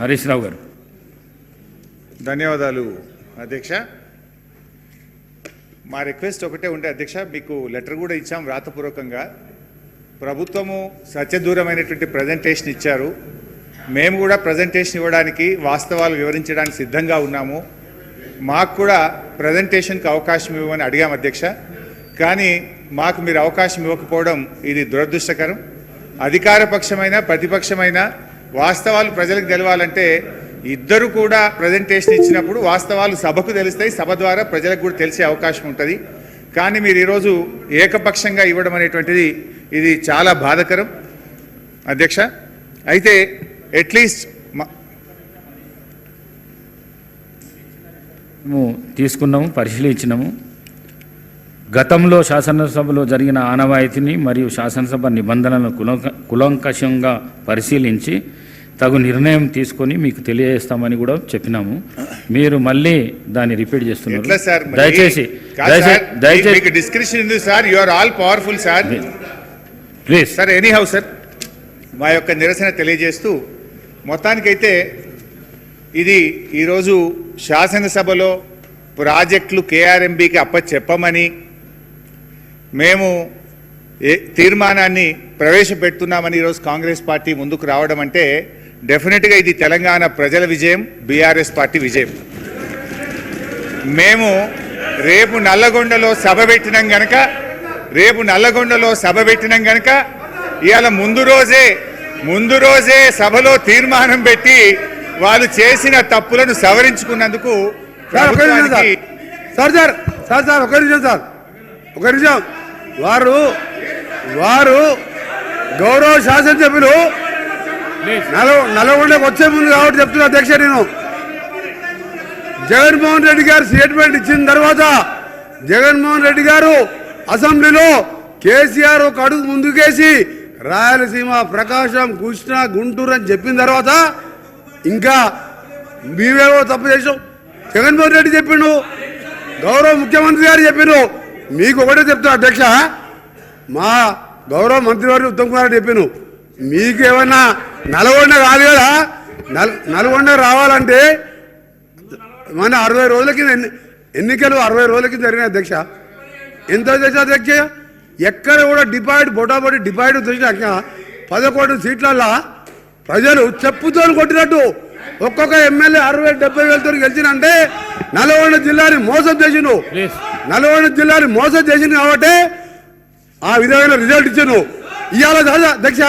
హరీష్ రావు గారు. ధన్యవాదాలు అధ్యక్ష. మా రిక్వెస్ట్ ఒకటే ఉంటే అధ్యక్ష మీకు లెటర్ కూడా ఇచ్చాం వ్రాతపూర్వకంగా. ప్రభుత్వము సత్యదూరమైనటువంటి ప్రజెంటేషన్ ఇచ్చారు. మేము కూడా ప్రజెంటేషన్ ఇవ్వడానికి వాస్తవాలు వివరించడానికి సిద్ధంగా ఉన్నాము. మాకు కూడా ప్రజెంటేషన్కి అవకాశం ఇవ్వమని అడిగాం అధ్యక్ష. కానీ మాకు మీరు అవకాశం ఇవ్వకపోవడం ఇది దురదృష్టకరం. అధికారపక్షమైన ప్రతిపక్షమైన వాస్తవాలు ప్రజలకు తెలవాలంటే ఇద్దరు కూడా ప్రజెంటేషన్ ఇచ్చినప్పుడు వాస్తవాలు సభకు తెలుస్తాయి సభ ద్వారా ప్రజలకు కూడా తెలిసే అవకాశం ఉంటుంది. కానీ మీరు ఈరోజు ఏకపక్షంగా ఇవ్వడం అనేటువంటిది ఇది చాలా బాధకరం. అధ్యక్ష అయితే అట్లీస్ట్ మేము తీసుకున్నాము పరిశీలించినాము. గతంలో శాసనసభలో జరిగిన ఆనవాయితీని మరియు శాసనసభ నిబంధనలను కులంక కులంకషంగా పరిశీలించి తగు నిర్ణయం తీసుకొని మీకు తెలియజేస్తామని కూడా చెప్పినాము. మీరు మళ్ళీ దాన్ని రిపీట్ చేస్తున్నారు? దయచేసి దయచేసి డిస్క్రిప్షన్ ఉంది sir. You are all powerful sir please sir any how sir మా యొక్క నిరసన తెలియజేస్తూ మొత్తానికైతే ఇది ఈరోజు శాసనసభలో ప్రాజెక్టులు కేఆర్ఎంబికి అప్ప చెప్పమని మేము ఏ తీర్మానాన్ని ప్రవేశపెడుతున్నామని ఈరోజు కాంగ్రెస్ పార్టీ ముందుకు రావడం అంటే డెఫినెట్గా ఇది తెలంగాణ ప్రజల విజయం బీఆర్ఎస్ పార్టీ విజయం. మేము రేపు నల్లగొండలో సభ పెట్టినాం గనక రేపు నల్లగొండలో సభ పెట్టినాం గనక ఇవాళ ముందు రోజే ముందు రోజే సభలో తీర్మానం పెట్టి వాళ్ళు చేసిన తప్పులను సవరించుకున్నందుకు సార్ సార్. సార్ ఒక నిమిషం సార్. ఒక నిమిషం. వారు వారు గౌరవ శాసనసభ్యులు నల్గొండకు వచ్చే ముందు కాబట్టి చెప్తున్నా అధ్యక్ష నేను. జగన్మోహన్ రెడ్డి గారు స్టేట్మెంట్ ఇచ్చిన తర్వాత జగన్మోహన్ రెడ్డి గారు అసెంబ్లీలో కేసీఆర్ ఒక అడుగు ముందుకేసి రాయలసీమ ప్రకాశం కృష్ణ గుంటూరు అని చెప్పిన తర్వాత ఇంకా మీవేవో తప్పు చేసాం జగన్మోహన్ రెడ్డి చెప్పిండు గౌరవ ముఖ్యమంత్రి గారు చెప్పిండు. మీకు ఒకటే చెప్తున్నా అధ్యక్ష మా గౌరవ మంత్రివారి ఉత్తమ్ కుమార్ రెడ్డి చెప్పాను మీకు ఏమన్నా నల్గొండ కాదు కదా? నల్ నల్గొండ రావాలంటే మన అరవై రోజుల కింద ఎన్ని ఎన్నికలు అరవై రోజుల కింద జరిగిన అధ్యక్ష. ఎంత చేసా అధ్యక్ష? ఎక్కడ కూడా డిపాయిట్ బొటాబొటి డిపాయిట్ వచ్చినాక పదకొండు సీట్లల్లో ప్రజలు చెప్పుతో కొట్టినట్టు. ఒక్కొక్క ఎమ్మెల్యే అరవై డెబ్బై వేలతో గెలిచినంటే నల్గొండ జిల్లాని మోసం చేసిండు. నల్గొండ జిల్లాని మోసం చేసింది కాబట్టి ఆ విధమైన రిజల్ట్ ఇచ్చాను ఇవాళ దాదా అధ్యక్ష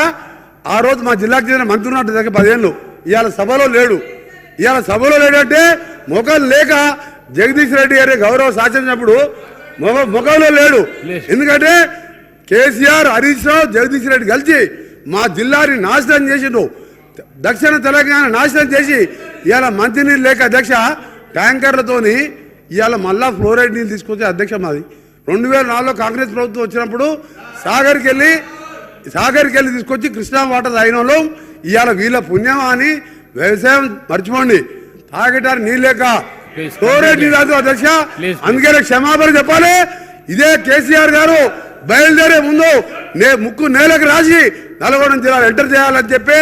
ఆ రోజు మా జిల్లాకు చెందిన మంత్రి ఉన్నట్టు దగ్గర పదేళ్ళు. ఇవాళ సభలో లేడు. ఇవాళ సభలో లేడంటే ముఖం లేక జగదీష్ రెడ్డి గారి గౌరవ శాసనప్పుడు ముఖ ముఖంలో లేడు. ఎందుకంటే కేసీఆర్ హరీష్ రావు జగదీష్ రెడ్డి కలిసి మా జిల్లాని నాశనం చేసిండు దక్షిణ తెలంగాణ నాశనం చేసి ఇవాళ మంచినీళ్ళు లేక అధ్యక్ష ట్యాంకర్లతోని ఇవాళ మళ్ళా ఫ్లోరైడ్ నీళ్ళు తీసుకొచ్చే అధ్యక్ష మాది. రెండు వేల నాలుగులో కాంగ్రెస్ ప్రభుత్వం వచ్చినప్పుడు సాగర్కి వెళ్ళి సాగర్కి వెళ్ళి తీసుకొచ్చి కృష్ణా వాటర్ తాగిన వాళ్ళం ఇవాళ వీళ్ళ పుణ్యమా అని వ్యవసాయం మర్చిపోండి. తాగటానికి నీళ్ళు లేక Please, ఫ్లోరైడ్ నీళ్ళు తాగుతాం అధ్యక్ష అందుకనే క్షమాపణ చెప్పాలి. ఇదే కేసీఆర్ గారు బయలుదేరే ముందు నే ముక్కు నేలకు రాసి నల్గొండ జిల్లాలో ఎంటర్ చేయాలని చెప్పి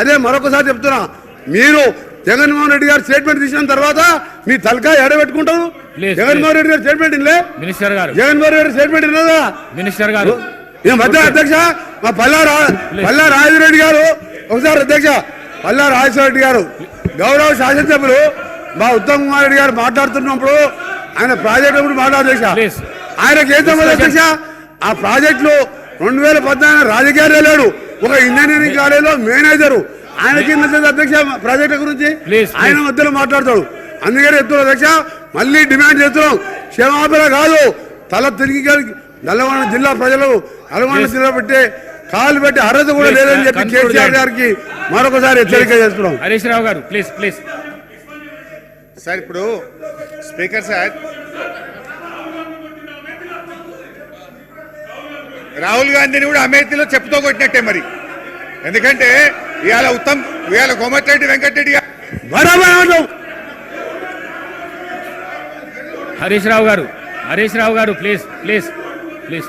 అదే మరొకసారి చెప్తున్నా. మీరు జగన్మోహన్ రెడ్డి గారు స్టేట్మెంట్ తీసిన తర్వాత మీ తలకాయ ఎడబెట్టుకుంటారు. జగన్మోహన్ రెడ్డి గారు స్టేట్మెంట్ ఇల్లే మినిస్టర్ గారు. జగన్మోహన్ రెడ్డి స్టేట్మెంట్ ఇన్నదా? మినిస్టర్ గారు. ఈ మధ్య అధ్యక్ష? మా పల్లా పల్లా రాజరెడ్డి గారు. ఒకసారి అధ్యక్ష పల్లా రాజశేఖర గారు. గౌరవ శాసనసభ్యులు మా ఉత్తమ్ కుమార్ రెడ్డి గారు మాట్లాడుతున్నప్పుడు ఆయన ప్రాజెక్టు గురించి మాట్లాడు Please. ఆయనకి ఏం సంబంధం అధ్యక్ష? ఆ ప్రాజెక్టులో రెండు వేల పద్నాలుగు రాజకీయాలే లేడు. ఒక ఇంజనీరింగ్ కాలేజీలో మేనేజరు. ఆయనకి అధ్యక్ష ప్రాజెక్టు గురించి. ఆయన మధ్యలో మాట్లాడతాడు. అందుకని చెప్తున్నాం అధ్యక్ష మళ్ళీ డిమాండ్ చేస్తున్నాం. క్షమాపణ కాదు. తల తిరిగి నల్లగొండ జిల్లా ప్రజలు జిల్లా పెట్టే కాలు పెట్టి అర్హత కూడా లేదని చెప్పి conclude కేసీఆర్. గారికి మరొకసారి హెచ్చరిక చేస్తున్నాం. Harish Rao garu please please sir ఇప్పుడు స్పీకర్ సార్. రాహుల్ గాంధీని కూడా అమేథీలో చెప్పుతో కొట్టినట్టే మరి. ఎందుకంటే ఇవాళ ఉత్తమ్ ఇవాళ Komatireddy Venkatareddy. Harish Rao garu Harish Rao garu please please please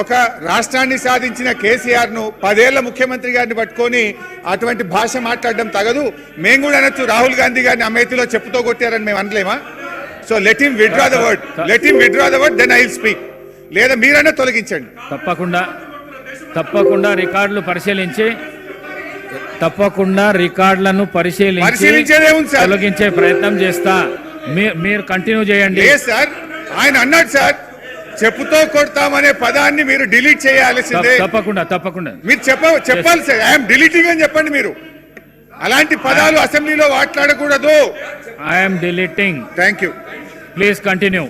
ఒక రాష్ట్రాన్ని సాధించిన కేసీఆర్ను పదేళ్ళ ముఖ్యమంత్రి గారిని పట్టుకొని అటువంటి భాష మాట్లాడడం తగదు. మేము కూడా అనొచ్చు రాహుల్ గాంధీ గారిని అమేథీలో చెప్పుతో కొట్టారని మేము అనలేమా? So let him withdraw the word let him withdraw the word then I will speak లేదా మీరైనా తొలగించండి. తప్పకుండా తప్పకుండా రికార్డులు పరిశీలించి తప్పకుండా రికార్డులను పరిశీలించి? తొలగించే ప్రయత్నం చేస్తా. మీరు కంటిన్యూ చేయండి. సార్? ఆయన అన్నాడు సార్. చెప్పుతో కొడతామనే పదాన్ని మీరు డిలీట్ చేయాల్సిందే. తప్ప- తప్పకుండా తప్పకుండా. మీరు చెప్ప చెప్పాలి సార్. ఐఎమ్ డిలీటింగ్ అని చెప్పండి మీరు. అలాంటి పదాలు అసెంబ్లీలో మాట్లాడకూడదు. I'm deleting. Thank you. Please continue.